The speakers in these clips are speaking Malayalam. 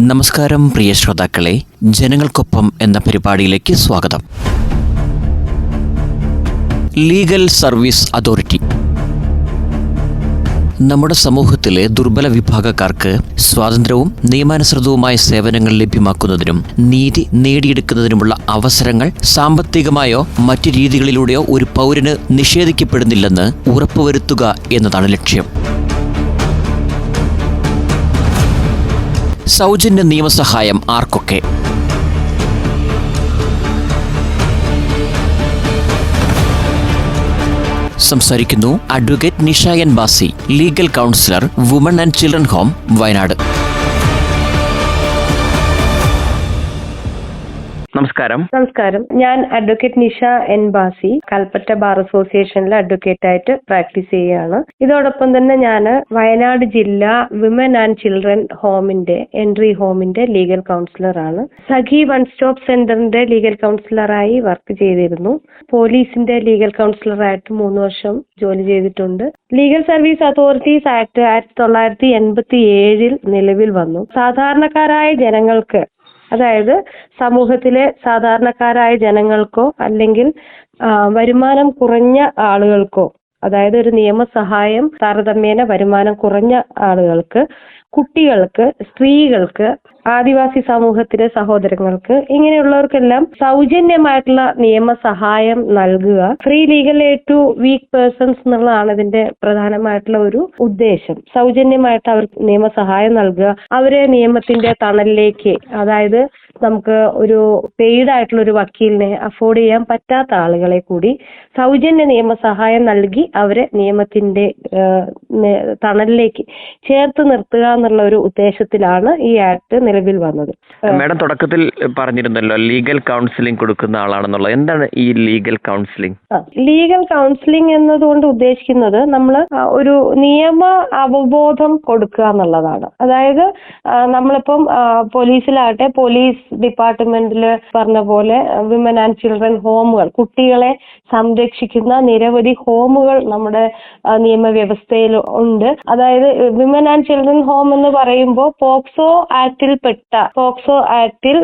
നമസ്കാരം പ്രിയ ശ്രോതാക്കളെ. ജനങ്ങൾക്കൊപ്പം എന്ന പരിപാടിയിലേക്ക് സ്വാഗതം. ലീഗൽ സർവീസ് അതോറിറ്റി നമ്മുടെ സമൂഹത്തിലെ ദുർബല വിഭാഗക്കാർക്ക് സ്വാതന്ത്ര്യവും നിയമാനുസൃതവുമായ സേവനങ്ങൾ ലഭ്യമാക്കുന്നതിനും നീതി നേടിയെടുക്കുന്നതിനുമുള്ള അവസരങ്ങൾ സാമ്പത്തികമായോ മറ്റു രീതികളിലൂടെയോ ഒരു പൗരന് നിഷേധിക്കപ്പെടുന്നില്ലെന്ന് ഉറപ്പുവരുത്തുക എന്നതാണ് ലക്ഷ്യം. സൗജന്യ നിയമസഹായം ആർക്കൊക്കെ? സംസാരിക്കുന്നു advocate Nisha N Basi legal counsellor woman and children home Wayanad. നമസ്കാരം. നമസ്കാരം. ഞാൻ advocate Nisha N Basi. Kalpetta bar അസോസിയേഷനിൽ advocate ആയിട്ട് പ്രാക്ടീസ് ചെയ്യുകയാണ്. ഇതോടൊപ്പം തന്നെ ഞാൻ വയനാട് ജില്ല വിമൻ ആൻഡ് ചിൽഡ്രൻ ഹോമിന്റെ എൻട്രി ഹോമിന്റെ ലീഗൽ കൗൺസിലറാണ് സഖി വൺ സ്റ്റോപ്പ് സെന്ററിന്റെ ലീഗൽ കൗൺസിലറായി വർക്ക് ചെയ്തിരുന്നു. പോലീസിന്റെ ലീഗൽ കൗൺസിലറായിട്ട് മൂന്ന് വർഷം ജോലി ചെയ്തിട്ടുണ്ട്. ലീഗൽ സർവീസ് അതോറിറ്റീസ് ആക്ട് ആയിരത്തി തൊള്ളായിരത്തി എൺപത്തി ഏഴിൽ നിലവിൽ വന്നു. സാധാരണക്കാരായ ജനങ്ങൾക്ക് അതായത് സമൂഹത്തിലെ സാധാരണക്കാരായ ജനങ്ങൾക്കോ അല്ലെങ്കിൽ വരുമാനം കുറഞ്ഞ ആളുകൾക്കോ അതായത് ഒരു നിയമസഹായം താരതമ്യേന വരുമാനം കുറഞ്ഞ ആളുകൾക്ക് കുട്ടികൾക്ക് സ്ത്രീകൾക്ക് ആദിവാസി സമൂഹത്തിലെ സഹോദരങ്ങൾക്ക് ഇങ്ങനെയുള്ളവർക്കെല്ലാം സൗജന്യമായിട്ടുള്ള നിയമസഹായം നൽകുക. Free legal aid to weak persons എന്നുള്ളതാണ് ഇതിന്റെ പ്രധാനമായിട്ടുള്ള ഒരു ഉദ്ദേശം. സൗജന്യമായിട്ട് അവർക്ക് നിയമസഹായം നൽകുക. അവരെ നിയമത്തിന്റെ തണലിലേക്ക് അതായത് നമുക്ക് ഒരു പെയ്ഡ് ആയിട്ടുള്ള ഒരു വക്കീലിനെ അഫോർഡ് ചെയ്യാൻ പറ്റാത്ത ആളുകളെ കൂടി സൗജന്യ നിയമ സഹായം നൽകി അവരെ നിയമത്തിന്റെ തണലിലേക്ക് ചേർത്ത് നിർത്തുക എന്നുള്ള ഒരു ഉദ്ദേശത്തിലാണ് ഈ ആക്ട് നിലവിൽ വന്നത്. മാഡം തുടക്കത്തിൽ പറഞ്ഞിരുന്നല്ലോ ലീഗൽ കൗൺസിലിംഗ് കൊടുക്കുന്ന ആളാണെന്നുള്ളത്. എന്താണ് ഈ ലീഗൽ കൗൺസിലിംഗ് ലീഗൽ കൗൺസിലിംഗ് എന്നതുകൊണ്ട് ഉദ്ദേശിക്കുന്നത് നമ്മൾ ഒരു നിയമ അവബോധം കൊടുക്കുക എന്നുള്ളതാണ്. അതായത് നമ്മളിപ്പം പോലീസിലാകട്ടെ പോലീസ് ഡിപ്പാർട്ട്മെന്റിൽ പറഞ്ഞ പോലെ വിമൻ ആൻഡ് ചിൽഡ്രൻ ഹോമുകൾ കുട്ടികളെ സംരക്ഷിക്കുന്ന നിരവധി ഹോമുകൾ നമ്മുടെ നിയമവ്യവസ്ഥയിൽ ഉണ്ട്. അതായത് വിമൻ ആൻഡ് ചിൽഡ്രൻ ഹോം എന്ന് പറയുമ്പോൾ പോക്സോ ആക്ടിൽ പെട്ട പോക്സോ ആക്ടിൽ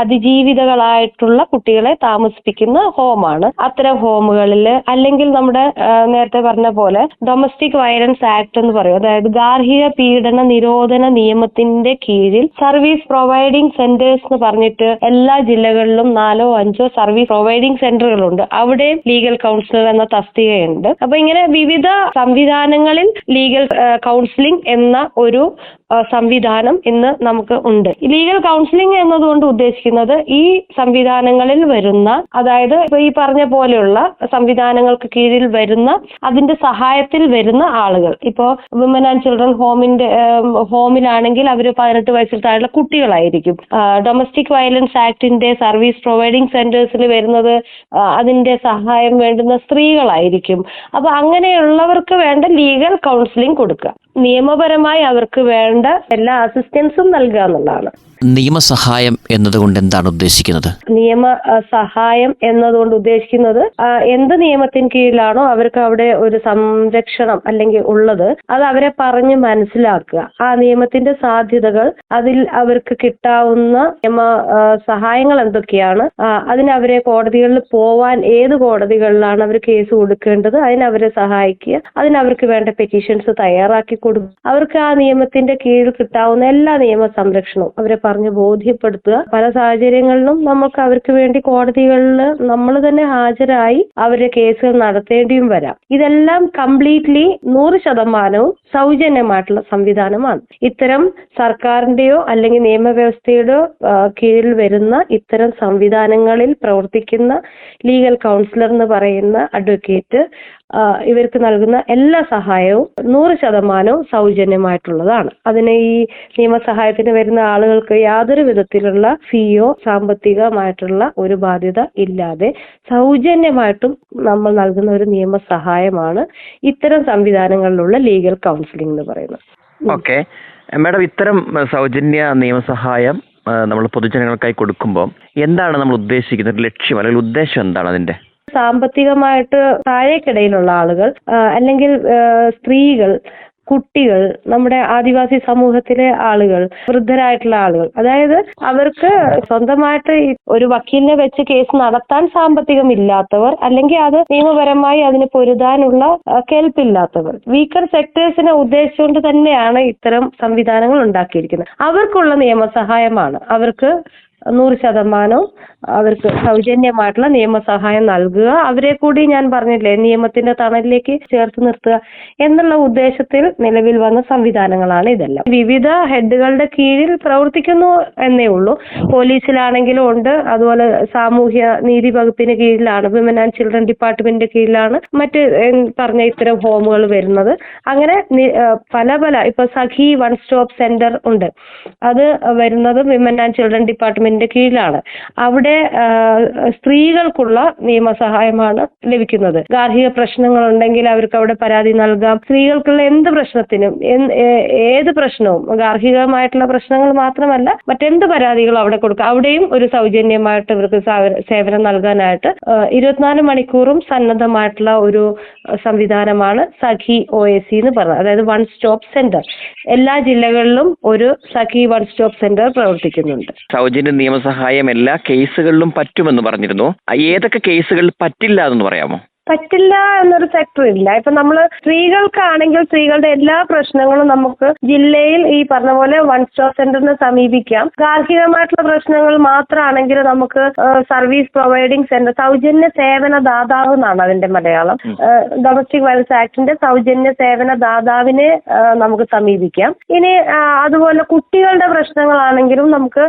അതിജീവിതകളായിട്ടുള്ള കുട്ടികളെ താമസിപ്പിക്കുന്ന ഹോമാണ്. അത്തരം ഹോമുകളിൽ അല്ലെങ്കിൽ നമ്മുടെ നേരത്തെ പറഞ്ഞ പോലെ ഡൊമസ്റ്റിക് വയലൻസ് ആക്ട് എന്ന് പറയും. അതായത് ഗാർഹിക പീഡന നിരോധന നിയമത്തിന്റെ കീഴിൽ സർവീസ് പ്രൊവൈഡിംഗ് സെന്റേഴ്സ് എന്ന് പറഞ്ഞിട്ട് എല്ലാ ജില്ലകളിലും നാലോ അഞ്ചോ സർവീസ് പ്രൊവൈഡിംഗ് സെന്ററുകളുണ്ട്. അവിടെ ലീഗൽ കൗൺസിലർ എന്ന തസ്തികയുണ്ട്. അപ്പൊ ഇങ്ങനെ വിവിധ സംവിധാനങ്ങളിൽ ലീഗൽ കൗൺസിലിംഗ് എന്ന ഒരു സംവിധാനം ഇന്ന് നമുക്ക് ഉണ്ട്. ലീഗൽ കൗൺസിലിംഗ് എന്നതുകൊണ്ട് ഉദ്ദേശിക്കുന്നത് ഈ സംവിധാനങ്ങളിൽ വരുന്ന അതായത് ഇപ്പൊ ഈ പറഞ്ഞ പോലെയുള്ള സംവിധാനങ്ങൾക്ക് കീഴിൽ വരുന്ന അതിന്റെ സഹായത്തിൽ വരുന്ന ആളുകൾ. ഇപ്പോ വിമൻ ആൻഡ് ചിൽഡ്രൻ ഹോമിന്റെ ഹോമിലാണെങ്കിൽ അവർ പതിനെട്ട് വയസ്സിൽ താഴെയുള്ള കുട്ടികളായിരിക്കും. ഡൊമസ്റ്റിക് വയലൻസ് ആക്ടിന്റെ സർവീസ് പ്രൊവൈഡിംഗ് സെന്റേഴ്സിൽ വരുന്നത് അതിന്റെ സഹായം വേണ്ടുന്ന സ്ത്രീകളായിരിക്കും. അപ്പൊ അങ്ങനെയുള്ളവർക്ക് വേണ്ട ലീഗൽ കൗൺസിലിംഗ് കൊടുക്കുക. നിയമപരമായി അവർക്ക് വേണ്ട എല്ലാ അസിസ്റ്റൻസും നൽകുക എന്നുള്ളതാണ്. നിയമസഹായം എന്നതുകൊണ്ട് എന്താണ് ഉദ്ദേശിക്കുന്നത്? നിയമ സഹായം എന്നതുകൊണ്ട് ഉദ്ദേശിക്കുന്നത് എന്ത് നിയമത്തിന് കീഴിലാണോ അവർക്ക് അവിടെ ഒരു സംരക്ഷണം അല്ലെങ്കിൽ ഉള്ളത് അത് അവരെ പറഞ്ഞ് മനസ്സിലാക്കുക. ആ നിയമത്തിന്റെ സാധ്യതകൾ അതിൽ അവർക്ക് കിട്ടാവുന്ന നിയമ സഹായങ്ങൾ എന്തൊക്കെയാണ് അതിനവരെ കോടതികളിൽ പോവാൻ ഏത് കോടതികളിലാണ് അവർ കേസ് കൊടുക്കേണ്ടത് അതിനവരെ സഹായിക്കുക അതിനവർക്ക് വേണ്ട പെറ്റീഷൻസ് തയ്യാറാക്കി കൊടുക്കുക അവർക്ക് ആ നിയമത്തിന്റെ കീഴിൽ കിട്ടാവുന്ന എല്ലാ നിയമ സംരക്ഷണവും അവരെ പറഞ്ഞ് ബോധ്യപ്പെടുത്തുക. പല സാഹചര്യങ്ങളിലും നമുക്ക് അവർക്ക് വേണ്ടി കോടതികളിൽ നമ്മൾ തന്നെ ഹാജരായി അവരുടെ കേസുകൾ നടത്തേണ്ടിയും വരാം. ഇതെല്ലാം കംപ്ലീറ്റ്ലി നൂറ് ശതമാനവും സൗജന്യമായിട്ടുള്ള സംവിധാനമാണ്. ഇത്തരം സർക്കാരിന്റെയോ അല്ലെങ്കിൽ നിയമവ്യവസ്ഥയുടെയോ കീഴിൽ വരുന്ന ഇത്തരം സംവിധാനങ്ങളിൽ പ്രവർത്തിക്കുന്ന ലീഗൽ കൗൺസിലർ എന്ന് പറയുന്ന അഡ്വക്കേറ്റ് ഇവർക്ക് നൽകുന്ന എല്ലാ സഹായവും നൂറ് ശതമാനവും സൗജന്യമായിട്ടുള്ളതാണ്. അതിന് ഈ നിയമസഹായത്തിന് വരുന്ന ആളുകൾക്ക് യാതൊരു വിധത്തിലുള്ള ഫീയോ സാമ്പത്തികമായിട്ടുള്ള ഒരു ബാധ്യത ഇല്ലാതെ സൗജന്യമായിട്ടും നമ്മൾ നൽകുന്ന ഒരു നിയമസഹായമാണ് ഇത്തരം സംവിധാനങ്ങളിലുള്ള ലീഗൽ കൗൺസിലിംഗ് എന്ന് പറയുന്നത്. ഓക്കെ. മാഡം ഇത്തരം സൗജന്യ നിയമസഹായം നമ്മൾ പൊതുജനങ്ങൾക്കായി കൊടുക്കുമ്പോൾ എന്താണ് നമ്മൾ ഉദ്ദേശിക്കുന്ന ലക്ഷ്യം അല്ലെങ്കിൽ ഉദ്ദേശം എന്താണ് അതിന്റെ സാമ്പത്തികമായിട്ട് താഴേക്കിടയിലുള്ള ആളുകൾ അല്ലെങ്കിൽ സ്ത്രീകൾ കുട്ടികൾ നമ്മുടെ ആദിവാസി സമൂഹത്തിലെ ആളുകൾ വൃദ്ധരായിട്ടുള്ള ആളുകൾ. അതായത് അവർക്ക് സ്വന്തമായിട്ട് ഒരു വക്കീലിനെ വെച്ച് കേസ് നടത്താൻ സാമ്പത്തികമില്ലാത്തവർ അല്ലെങ്കിൽ അത് നിയമപരമായി അതിന് പൊരുതാനുള്ള കേൾപ്പില്ലാത്തവർ. വീക്കർ സെക്ടേഴ്സിനെ ഉദ്ദേശിച്ചുകൊണ്ട് തന്നെയാണ് ഇത്തരം സംവിധാനങ്ങൾ ഉണ്ടാക്കിയിരിക്കുന്നത്. അവർക്കുള്ള നിയമസഹായമാണ്. അവർക്ക് നൂറ് ശതമാനവും അവർക്ക് സൗജന്യമായിട്ടുള്ള നിയമസഹായം നൽകുക. അവരെ കൂടി ഞാൻ പറഞ്ഞില്ലേ നിയമത്തിന്റെ തണലിലേക്ക് ചേർത്ത് നിർത്തുക എന്നുള്ള ഉദ്ദേശത്തിൽ നിലവിൽ വന്ന സംവിധാനങ്ങളാണ് ഇതെല്ലാം. വിവിധ ഹെഡുകളുടെ കീഴിൽ പ്രവർത്തിക്കുന്നു എന്നേ ഉള്ളൂ. പോലീസിലാണെങ്കിലും ഉണ്ട്. അതുപോലെ സാമൂഹ്യ നീതി വകുപ്പിന് കീഴിലാണ്. വിമൻ ആൻഡ് ചിൽഡ്രൻ ഡിപ്പാർട്ട്മെന്റിന്റെ കീഴിലാണ് മറ്റ് പറഞ്ഞ ഇത്തരം ഹോമുകൾ വരുന്നത്. അങ്ങനെ പല പല ഇപ്പൊ സഖി വൺ സ്റ്റോപ്പ് സെന്റർ ഉണ്ട്. അത് വരുന്നത് വിമൻ ആൻഡ് ചിൽഡ്രൻ ഡിപ്പാർട്ട്മെന്റിന്റെ കീഴിലാണ്. അവിടെ സ്ത്രീകൾക്കുള്ള നിയമസഹായമാണ് ലഭിക്കുന്നത്. ഗാർഹിക പ്രശ്നങ്ങൾ ഉണ്ടെങ്കിൽ അവർക്ക് അവിടെ പരാതി നൽകാം. സ്ത്രീകൾക്കുള്ള എന്ത് പ്രശ്നത്തിനും ഏത് പ്രശ്നവും ഗാർഹികമായിട്ടുള്ള പ്രശ്നങ്ങൾ മാത്രമല്ല മറ്റെന്ത് പരാതികളും അവിടെ കൊടുക്കാം. അവിടെയും ഒരു സൗജന്യമായിട്ട് ഇവർക്ക് സേവനം നൽകാനായിട്ട് ഇരുപത്തിനാല് മണിക്കൂറും സന്നദ്ധമായിട്ടുള്ള ഒരു സംവിധാനമാണ് സഖി ഒ എ സി എന്ന് പറഞ്ഞത്. അതായത് വൺ സ്റ്റോപ്പ് സെന്റർ. എല്ലാ ജില്ലകളിലും ഒരു സഖി വൺ സ്റ്റോപ്പ് സെന്റർ പ്രവർത്തിക്കുന്നുണ്ട്. സൗജന്യ നിയമസഹായം എല്ലാ കേസുകളിലും പറ്റുമെന്ന് പറഞ്ഞിരുന്നു. ഏതൊക്കെ കേസുകളിൽ പറ്റില്ല എന്ന് പറയാമോ? പറ്റില്ല എന്നൊരു സെക്ടർ ഇല്ല. ഇപ്പൊ നമ്മൾ സ്ത്രീകൾക്കാണെങ്കിൽ സ്ത്രീകളുടെ എല്ലാ പ്രശ്നങ്ങളും നമുക്ക് ജില്ലയിൽ ഈ പറഞ്ഞ പോലെ വൺ സ്റ്റോപ്പ് സെന്ററിനെ സമീപിക്കാം. ഗാർഹികമായിട്ടുള്ള പ്രശ്നങ്ങൾ മാത്രമാണെങ്കിൽ നമുക്ക് സർവീസ് പ്രൊവൈഡിംഗ് സെന്റർ സൗജന്യ സേവന ദാതാവ് എന്നാണ് അതിന്റെ മലയാളം. ഡൊമസ്റ്റിക് വയലൻസ് ആക്ടിന്റെ സൗജന്യ സേവന ദാതാവിനെ നമുക്ക് സമീപിക്കാം. ഇനി അതുപോലെ കുട്ടികളുടെ പ്രശ്നങ്ങളാണെങ്കിലും നമുക്ക്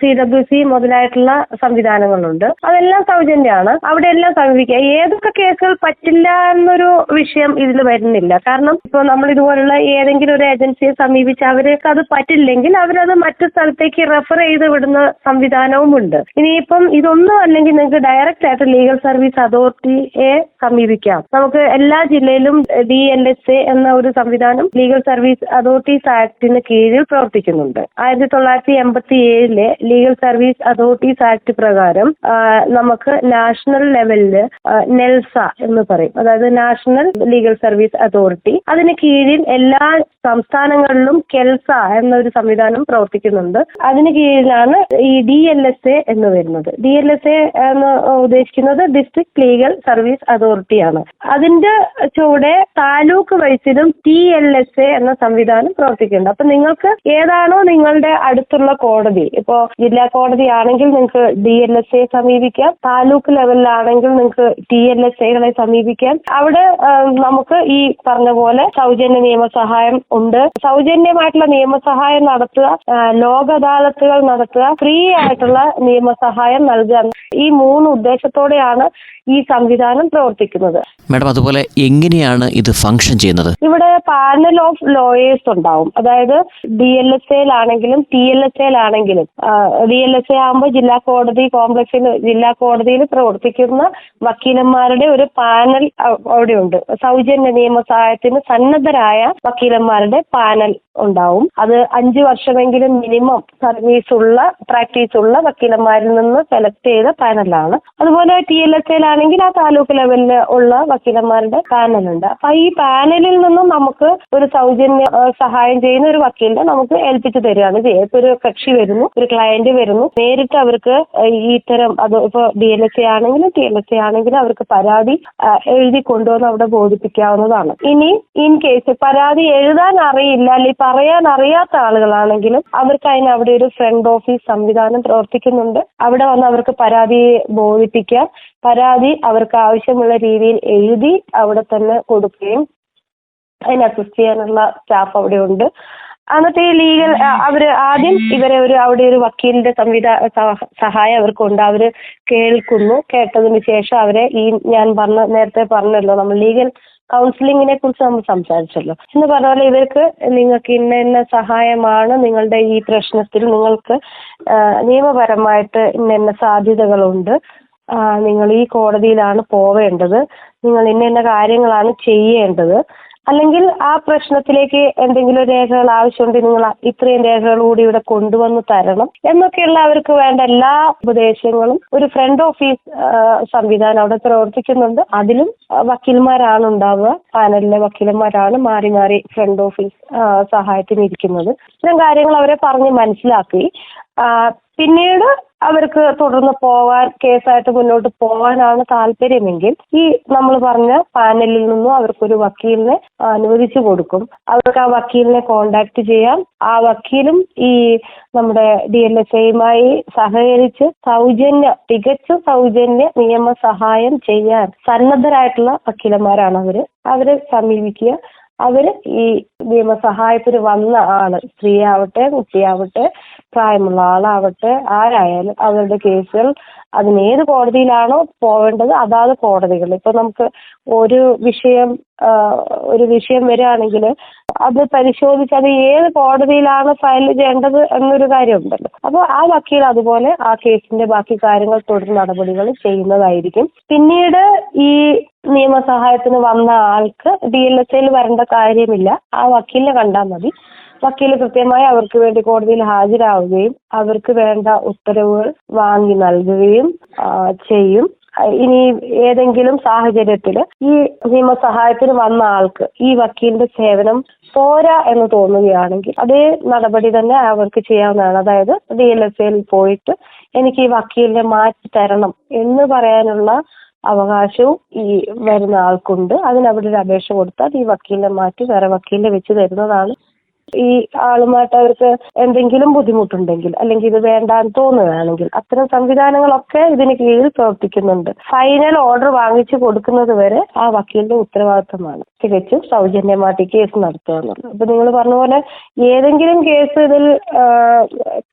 സി ഡബ്ല്യു സി മുതലായിട്ടുള്ള സംവിധാനങ്ങളുണ്ട്. അതെല്ലാം സൗജന്യമാണ് അവിടെ എല്ലാം സമീപിക്കാം. ഏതൊക്കെ കേസുകൾ പറ്റില്ല എന്നൊരു വിഷയം ഇതിൽ വരുന്നില്ല. കാരണം ഇപ്പോൾ നമ്മൾ ഇതുപോലുള്ള ഏതെങ്കിലും ഒരു ഏജൻസിയെ സമീപിച്ച് അവർക്ക് അത് പറ്റില്ലെങ്കിൽ അവരത് മറ്റു സ്ഥലത്തേക്ക് റെഫർ ചെയ്ത് വിടുന്ന സംവിധാനവും ഉണ്ട്. ഇനിയിപ്പം ഇതൊന്നും അല്ലെങ്കിൽ നിങ്ങൾക്ക് ഡയറക്റ്റ് ആയിട്ട് ലീഗൽ സർവീസ് അതോറിറ്റിയെ സമീപിക്കാം. നമുക്ക് എല്ലാ ജില്ലയിലും ഡി എൻ എസ് എ എന്ന ഒരു സംവിധാനം ലീഗൽ സർവീസ് അതോറിറ്റീസ് ആക്ടിന് കീഴിൽ പ്രവർത്തിക്കുന്നുണ്ട്. ആയിരത്തി തൊള്ളായിരത്തി എൺപത്തി ഏഴിലെ ലീഗൽ സർവീസ് അതോറിറ്റീസ് ആക്ട് പ്രകാരം നമുക്ക് നാഷണൽ ലെവലിൽ നെൽസ എന്ന് പറയും. അതായത് നാഷണൽ ലീഗൽ സർവീസ് അതോറിറ്റി അതിന് കീഴിൽ എല്ലാ സംസ്ഥാനങ്ങളിലും കെൽസ എന്നൊരു സംവിധാനം പ്രവർത്തിക്കുന്നുണ്ട്. അതിന് കീഴിലാണ് ഈ ഡി എൽ എസ് എ എന്ന് വരുന്നത്. ഡി എൽ എസ് എ എന്ന് ഉദ്ദേശിക്കുന്നത് ഡിസ്ട്രിക്ട് ലീഗൽ സർവീസ് അതോറിറ്റിയാണ് അതിന്റെ ചുവടെ താലൂക്ക് വൈസിലും ടി എൽ എസ് എ എന്ന സംവിധാനം പ്രവർത്തിക്കുന്നുണ്ട്. അപ്പൊ നിങ്ങൾക്ക് ഏതാണോ നിങ്ങളുടെ അടുത്തുള്ള കോടതി ഇപ്പോ ജില്ലാ കോടതി ആണെങ്കിൽ നിങ്ങൾക്ക് ഡി എൽ എസ് എ സമീപിക്കാം. താലൂക്ക് ലെവലിലാണെങ്കിൽ നിങ്ങൾക്ക് ടി എൽ എസ് എകളെ സമീപിക്കാൻ. അവിടെ നമുക്ക് ഈ പറഞ്ഞ പോലെ സൗജന്യ നിയമസഹായം ഉണ്ട്. സൗജന്യമായിട്ടുള്ള നിയമസഹായം നടത്തുക ലോക അദാലത്തുകൾ നടത്തുക ഫ്രീ ആയിട്ടുള്ള നിയമസഹായം നൽകുക. ഈ മൂന്ന് ഉദ്ദേശത്തോടെയാണ് ഈ സംവിധാനം പ്രവർത്തിക്കുന്നത്. മാഡം അതുപോലെ എങ്ങനെയാണ് ഇത് ഫംഗ്ഷൻ ചെയ്യുന്നത്? ഇവിടെ പാനൽ ഓഫ് ലോയേഴ്സ് ഉണ്ടാവും. അതായത് ഡി എൽ എസ് എയിലാണെങ്കിലും ടി എൽ എസ് എയിലാണെങ്കിലും ഡി എൽ എസ് എ ആകുമ്പോൾ ജില്ലാ കോടതി കോംപ്ലക്സിൽ ജില്ലാ കോടതിയിൽ പ്രവർത്തിക്കുന്ന വക്കീലന്മാരുടെ ഒരു പാനൽ അവിടെയുണ്ട്. സൗജന്യ നിയമ നിയമസഹായത്തിന് സന്നദ്ധരായ വക്കീലന്മാരുടെ പാനൽ ഉണ്ടാവും. അത് അഞ്ചു വർഷമെങ്കിലും മിനിമം സർവീസ് ഉള്ള പ്രാക്ടീസ് ഉള്ള വക്കീലന്മാരിൽ നിന്ന് സെലക്ട് ചെയ്ത പാനലാണ്. അതുപോലെ ടി എൽ എസ് എയിലാണെങ്കിൽ ആ താലൂക്ക് ലെവലിൽ ഉള്ള വക്കീലന്മാരുടെ പാനലുണ്ട്. അപ്പൊ ഈ പാനലിൽ നിന്നും നമുക്ക് ഒരു സൗജന്യ സഹായം ചെയ്യുന്ന ഒരു വക്കീലിനെ നമുക്ക് ഏൽപ്പിച്ചു തരികയാണ് ചെയ്യുക ഇപ്പൊ ഒരു കക്ഷി വരുന്നു ഒരു ക്ലയന്റ് വരുന്നു. നേരിട്ട് അവർക്ക് ഇത്തരം അത് ഇപ്പൊ ഡി എൽ എസ് എ ആണെങ്കിലും ടി എൽ എസ് എ ആണെങ്കിലും അവർക്ക് പരാതി എഴുതി കൊണ്ടുവന്ന് അവിടെ ബോധിപ്പിക്കാവുന്നതാണ്. ഇനി ഇൻ കേസ് പരാതി എഴുതാൻ അറിയില്ല അല്ലെങ്കിൽ പറയാൻ അറിയാത്ത ആളുകളാണെങ്കിലും അവർക്ക് അതിന് അവിടെ ഒരു ഫ്രണ്ട് ഓഫീസ് സംവിധാനം പ്രവർത്തിക്കുന്നുണ്ട്. അവിടെ വന്ന് അവർക്ക് പരാതിയെ ബോധിപ്പിക്കാം. പരാതി അവർക്ക് ആവശ്യമുള്ള രീതിയിൽ എഴുതി അവിടെ തന്നെ കൊടുക്കുകയും അതിന് അസിസ്റ്റ് ചെയ്യാനുള്ള സ്റ്റാഫ് അവിടെ ഉണ്ട്. എന്നിട്ട് ഈ ലീഗൽ അവർ ആദ്യം ഇവരെ ഒരു അവിടെ ഒരു വക്കീലിന്റെ സംവിധാ സഹായം സഹായം അവർക്കുണ്ട്. അവർ കേൾക്കുന്നു കേട്ടതിന് ശേഷം അവരെ ഈ ഞാൻ പറഞ്ഞ നേരത്തെ പറഞ്ഞല്ലോ നമ്മൾ ലീഗൽ കൗൺസിലിങ്ങിനെ കുറിച്ച് നമ്മൾ സംസാരിച്ചല്ലോ. എന്ന് പറഞ്ഞ പോലെ ഇവർക്ക് നിങ്ങൾക്ക് ഇന്ന ഇന്ന സഹായമാണ് നിങ്ങളുടെ ഈ പ്രശ്നത്തിൽ നിങ്ങൾക്ക് നിയമപരമായിട്ട് ഇന്ന ഇന്ന സാധ്യതകളുണ്ട്. നിങ്ങൾ ഈ കോടതിയിലാണ് പോവേണ്ടത്. നിങ്ങൾ ഇന്ന ഇന്ന കാര്യങ്ങളാണ് ചെയ്യേണ്ടത്. അല്ലെങ്കിൽ ആ പ്രശ്നത്തിലേക്ക് എന്തെങ്കിലും രേഖകൾ ആവശ്യമുണ്ട് നിങ്ങൾ ഇത്രയും രേഖകൾ കൂടി ഇവിടെ കൊണ്ടുവന്ന് തരണം എന്നൊക്കെയുള്ള അവർക്ക് വേണ്ട എല്ലാ ഉപദേശങ്ങളും ഒരു ഫ്രണ്ട് ഓഫീസ് സംവിധാനം അവിടെ പ്രവർത്തിക്കുന്നുണ്ട്. അതിലും വക്കീൽമാരാണ് ഉണ്ടാവുക. പാനലിലെ വക്കീലന്മാരാണ് മാറി മാറി ഫ്രണ്ട് ഓഫീസ് സഹായത്തിന് ഇരിക്കുന്നത്. ഇത്തരം കാര്യങ്ങൾ അവരെ പറഞ്ഞ് മനസ്സിലാക്കി. പിന്നീട് അവർക്ക് തുടർന്ന് പോവാൻ കേസായിട്ട് മുന്നോട്ട് പോവാനാണ് താല്പര്യമെങ്കിൽ ഈ നമ്മൾ പറഞ്ഞ പാനലിൽ നിന്നും അവർക്കൊരു വക്കീലിനെ അനുവദിച്ചു കൊടുക്കും. അവർക്ക് ആ വക്കീലിനെ കോണ്ടാക്ട് ചെയ്യാം. ആ വക്കീലും ഈ നമ്മുടെ ഡി എൽ എസ് ഐയുമായി സഹകരിച്ച് സൗജന്യ തികച്ച സൗജന്യ നിയമസഹായം ചെയ്യാൻ സന്നദ്ധരായിട്ടുള്ള വക്കീലന്മാരാണ് അവർ. അവരെ സമീപിക്കുക. അവർ ഈ നിയമസഹായത്തിന് വന്ന ആൾ. സ്ത്രീയാവട്ടെ കുട്ടിയാവട്ടെ പ്രായമുള്ള ആളാവട്ടെ ആരായാലും അവരുടെ കേസുകൾ അതിന് ഏത് കോടതിയിലാണോ പോവേണ്ടത് അതാത് കോടതികൾ. ഇപ്പൊ നമുക്ക് ഒരു വിഷയം ഒരു വിഷയം വരികയാണെങ്കിൽ അത് പരിശോധിച്ച് അത് ഏത് കോടതിയിലാണ് ഫയൽ ചെയ്യേണ്ടത് എന്നൊരു കാര്യമുണ്ടല്ലോ. അപ്പോൾ ആ വക്കീൽ അതുപോലെ ആ കേസിന്റെ ബാക്കി കാര്യങ്ങൾ തുടർ നടപടികൾ ചെയ്യുന്നതായിരിക്കും. പിന്നീട് ഈ നിയമസഹായത്തിന് വന്ന ആൾക്ക് ഡി എൽ എസ് ഐയിൽ വരേണ്ട കാര്യമില്ല. ആ വക്കീലിനെ കണ്ടാൽ മതി. വക്കീൽ കൃത്യമായി അവർക്ക് വേണ്ടി കോടതിയിൽ ഹാജരാവുകയും അവർക്ക് വേണ്ട ഉത്തരവുകൾ വാങ്ങി നൽകുകയും ചെയ്യും. ഇനി ഏതെങ്കിലും സാഹചര്യത്തിൽ ഈ നിയമസഹായത്തിന് വന്ന ആൾക്ക് ഈ വക്കീലിന്റെ സേവനം പോരാ എന്ന് തോന്നുകയാണെങ്കിൽ അതേ നടപടി തന്നെ അവർക്ക് ചെയ്യാവുന്നതാണ്. അതായത് ഡി എൽ എഫ് എയിൽ പോയിട്ട് എനിക്ക് ഈ വക്കീലിനെ മാറ്റി തരണം എന്ന് പറയാനുള്ള അവകാശവും ഈ വരുന്ന ആൾക്കുണ്ട്. അതിന് അവിടെ ഒരു അപേക്ഷ കൊടുത്താൽ ഈ വക്കീലിനെ മാറ്റി വേറെ വക്കീലിനെ വെച്ച് തരുന്നതാണ് ഈ ആളുമായിട്ട് അവർക്ക് എന്തെങ്കിലും ബുദ്ധിമുട്ടുണ്ടെങ്കിൽ അല്ലെങ്കിൽ ഇത് വേണ്ടാന്ന് തോന്നുകയാണെങ്കിൽ അത്തരം സംവിധാനങ്ങളൊക്കെ ഇതിന് കീഴിൽ പ്രവർത്തിക്കുന്നുണ്ട്. ഫൈനൽ ഓർഡർ വാങ്ങിച്ചു കൊടുക്കുന്നത് വരെ ആ വക്കീലിന്റെ ഉത്തരവാദിത്തമാണ്. തികച്ചും സൗജന്യമായിട്ട് കേസ് നടത്തുക എന്നുള്ളത് അപ്പൊ നിങ്ങൾ പറഞ്ഞ പോലെ ഏതെങ്കിലും കേസ് ഇതിൽ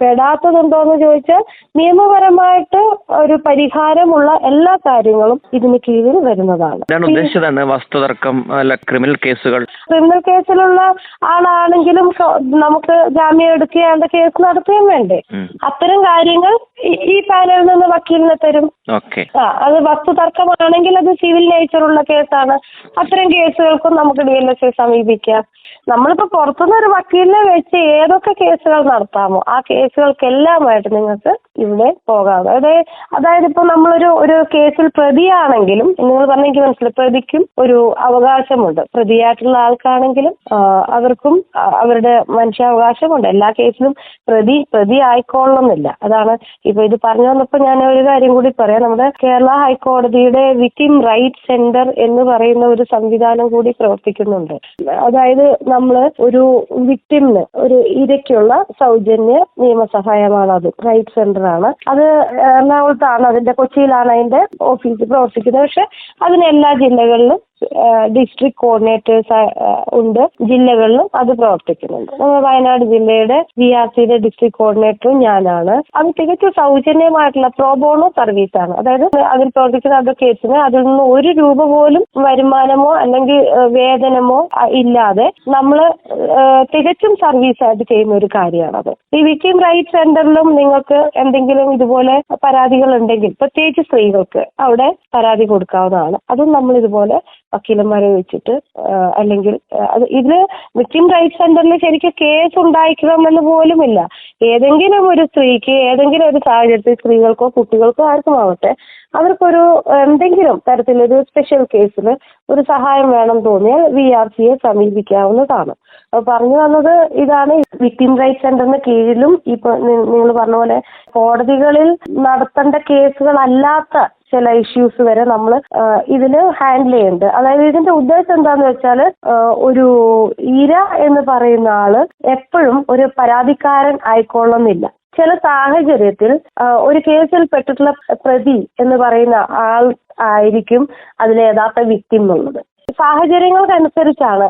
പെടാത്തതുണ്ടോ എന്ന് ചോദിച്ചാൽ നിയമപരമായിട്ട് ഒരു പരിഹാരമുള്ള എല്ലാ കാര്യങ്ങളും ഇതിന് കീഴിൽ വരുന്നതാണ്. ഉദ്ദേശിച്ചതാണ് വസ്തുതർക്കം അല്ല ക്രിമിനൽ കേസുകൾ. ക്രിമിനൽ കേസിലുള്ള ആളാണെങ്കിലും ക- നമുക്ക് ജാമ്യം എടുക്കുകയാണ്ട് കേസ് നടത്തുകയും വേണ്ടേ? അത്തരം കാര്യങ്ങൾ ഈ- പാനലിൽ നിന്ന് വക്കീലിനെ തരും. ആ അത് വസ്തു തർക്കമാണെങ്കിൽ അത് സിവിൽ നേച്ചറുള്ള കേസാണ്. അത്തരം കേസുകൾക്കും നമുക്ക് ഡി എൽ എസ് സമീപിക്കാം. നമ്മളിപ്പോ പുറത്തുനിന്ന് ഒരു വക്കീലിനെ വെച്ച് ഏതൊക്കെ കേസുകൾ നടത്താമോ ആ കേസുകൾക്കെല്ലാമായിട്ട് നിങ്ങൾക്ക് ഇവിടെ പോകാം. അതായത് അതായത് ഇപ്പൊ നമ്മളൊരു ഒരു കേസിൽ പ്രതിയാണെങ്കിലും നിങ്ങൾ പറഞ്ഞ എനിക്ക് മനസ്സിലായി പ്രതിക്കും ഒരു അവകാശമുണ്ട്. പ്രതിയായിട്ടുള്ള ആൾക്കാണെങ്കിലും അവർക്കും അവരുടെ മനുഷ്യാവകാശമുണ്ട്. എല്ലാ കേസിലും പ്രതി പ്രതി ആയിക്കൊള്ളണമെന്നില്ല അതാണ് ഇപ്പൊ ഇത് പറഞ്ഞു വന്നപ്പോ ഞാൻ ഒരു കാര്യം കൂടി പറയാം. നമ്മുടെ കേരള ഹൈക്കോടതിയുടെ വിക്ടിം റൈറ്റ് സെന്റർ എന്ന് പറയുന്ന ഒരു സംവിധാനം കൂടി പ്രവർത്തിക്കുന്നുണ്ട്. അതായത് നമ്മൾ ഒരു വിക്ടിമിന് ഒരു ഇരയ്ക്കുള്ള സൗജന്യ നിയമസഹായമാണ് അത് റൈറ്റ് സെന്റർ ആണ്. അത് എറണാകുളത്താണ്. അതിന്റെ കൊച്ചിയിലാണ് അതിന്റെ ഓഫീസ് പ്രവർത്തിക്കുന്നത്. പക്ഷെ അതിന് എല്ലാ ജില്ലകളിലും ഡിസ്ട്രിക്ട് കോർഡിനേറ്റേഴ്സ് ഉണ്ട്. ജില്ലകളിലും അത് പ്രവർത്തിക്കുന്നുണ്ട്. നമ്മൾ വയനാട് ജില്ലയുടെ വി ആർ സിയുടെ ഡിസ്ട്രിക്ട് കോർഡിനേറ്ററും ഞാനാണ്. അത് തികച്ചും സൗജന്യമായിട്ടുള്ള പ്രോബോണോ സർവീസ് ആണ്. അതായത് അതിൽ പ്രവർത്തിക്കുന്ന അഡ്വക്കേറ്റ്സിന് അതിൽ നിന്ന് ഒരു രൂപ പോലും വരുമാനമോ അല്ലെങ്കിൽ വേതനമോ ഇല്ലാതെ നമ്മൾ തികച്ചും സർവീസ് ആയിട്ട് ചെയ്യുന്ന ഒരു കാര്യമാണത്. ഈ വിക്ടിം റൈറ്റ് സെന്ററിലും നിങ്ങൾക്ക് എന്തെങ്കിലും ഇതുപോലെ പരാതികൾ ഉണ്ടെങ്കിൽ പ്രത്യേകിച്ച് സ്ത്രീകൾക്ക് അവിടെ പരാതി കൊടുക്കാവുന്നതാണ്. അതും നമ്മൾ ഇതുപോലെ വക്കീലന്മാരെ വെച്ചിട്ട് അല്ലെങ്കിൽ അത് ഇതിൽ വിക്ടിം റൈറ്റ് സെന്ററിൽ ശരിക്കും കേസ് ഉണ്ടായിക്കണമെന്ന് പോലുമില്ല. ഏതെങ്കിലും ഒരു സ്ത്രീക്ക് ഏതെങ്കിലും ഒരു സാഹചര്യത്തിൽ സ്ത്രീകൾക്കോ കുട്ടികൾക്കോ ആർക്കും ആവട്ടെ അവർക്കൊരു എന്തെങ്കിലും തരത്തിലൊരു സ്പെഷ്യൽ കേസിൽ ഒരു സഹായം വേണം തോന്നിയാൽ വി ആർ സിയെ സമീപിക്കാവുന്നതാണ്. പറഞ്ഞു വന്നത് ഇതാണ് വിക്ടിം റൈറ്റ് സെന്ററിന് കീഴിലും ഇപ്പൊ നിങ്ങൾ പറഞ്ഞ പോലെ കോടതികളിൽ നടത്തേണ്ട കേസുകളല്ലാത്ത ചില ഇഷ്യൂസ് വരെ നമ്മൾ ഇതിൽ ഹാൻഡിൽ ചെയ്യുന്നുണ്ട് അതായത് ഇതിന്റെ ഉദ്ദേശം എന്താന്ന് വെച്ചാൽ ഒരു ഇര എന്ന് പറയുന്ന ആൾ എപ്പോഴും ഒരു പരാതിക്കാരൻ ആയിക്കൊള്ളുന്നില്ല ചില സാഹചര്യത്തിൽ ഒരു കേസിൽ പെട്ടിട്ടുള്ള പ്രതി എന്ന് പറയുന്ന ആൾ ആയിരിക്കും അതിലെ യഥാർത്ഥ വിക്ടിം എന്നുള്ളത്. സാഹചര്യങ്ങൾക്കനുസരിച്ചാണ്.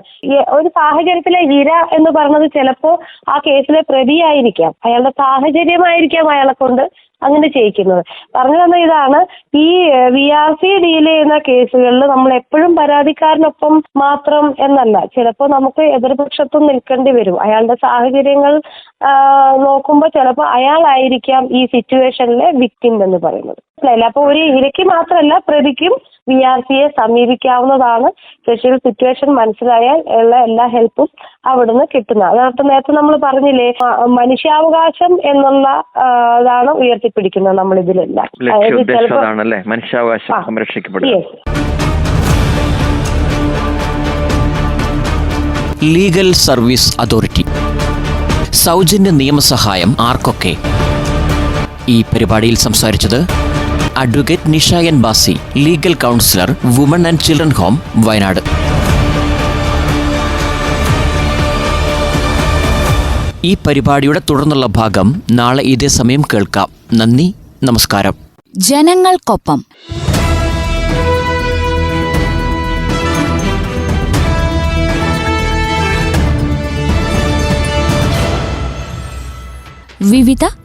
ഒരു സാഹചര്യത്തിലെ ഇര എന്ന് പറഞ്ഞത് ചിലപ്പോ ആ കേസിലെ പ്രതിയായിരിക്കാം. അയാളുടെ സാഹചര്യമായിരിക്കാം അയാളെ കൊണ്ട് അങ്ങനെ ചെയ്യിക്കുന്നത്. പറഞ്ഞു തന്ന ഇതാണ് ഈ വി ആർ സി ഡീൽ ചെയ്യുന്ന കേസുകളിൽ നമ്മൾ എപ്പോഴും പരാതിക്കാരനൊപ്പം മാത്രം എന്നല്ല. ചിലപ്പോൾ നമുക്ക് എതിർപക്ഷത്തും നിൽക്കേണ്ടി വരും. അയാളുടെ സാഹചര്യങ്ങൾ നോക്കുമ്പോൾ ചിലപ്പോൾ അയാളായിരിക്കാം ഈ സിറ്റുവേഷനിലെ വിക്ടിം എന്ന് പറയുന്നത്. അല്ല അപ്പൊ ഒരു ഇരയ്ക്ക് മാത്രമല്ല പ്രതിക്കും വി ആർ സിയെ സമീപിക്കാവുന്നതാണ്. സ്പെഷ്യൽ സിറ്റുവേഷൻ മനസ്സിലായാൽ ഉള്ള എല്ലാ ഹെൽപ്പും അവിടുന്ന് കിട്ടുന്നത് അതായത് നേരത്തെ നമ്മൾ പറഞ്ഞില്ലേ മനുഷ്യാവകാശം എന്നുള്ള ഇതാണ് ഉയർത്തിപ്പിടിക്കുന്നത് നമ്മൾ ഇതിലെല്ലാം മനുഷ്യാവകാശം. സംരക്ഷിക്കപ്പെടുക. ലീഗൽ സർവീസ് അതോറിറ്റി സൗജന്യ നിയമസഹായം ആർക്കൊക്കെ? ഈ പരിപാടിയിൽ സംസാരിച്ചത് advocate Nisha N Basi legal counsellor woman and children home Wayanad ഈ പരിപാടിയുടെ തുടർന്നുള്ള ഭാഗം നാളെ ഇതേ സമയം കേൾക്കാം. നന്ദി നമസ്കാരം. ജനങ്ങൾക്കൊപ്പം. വിവിധ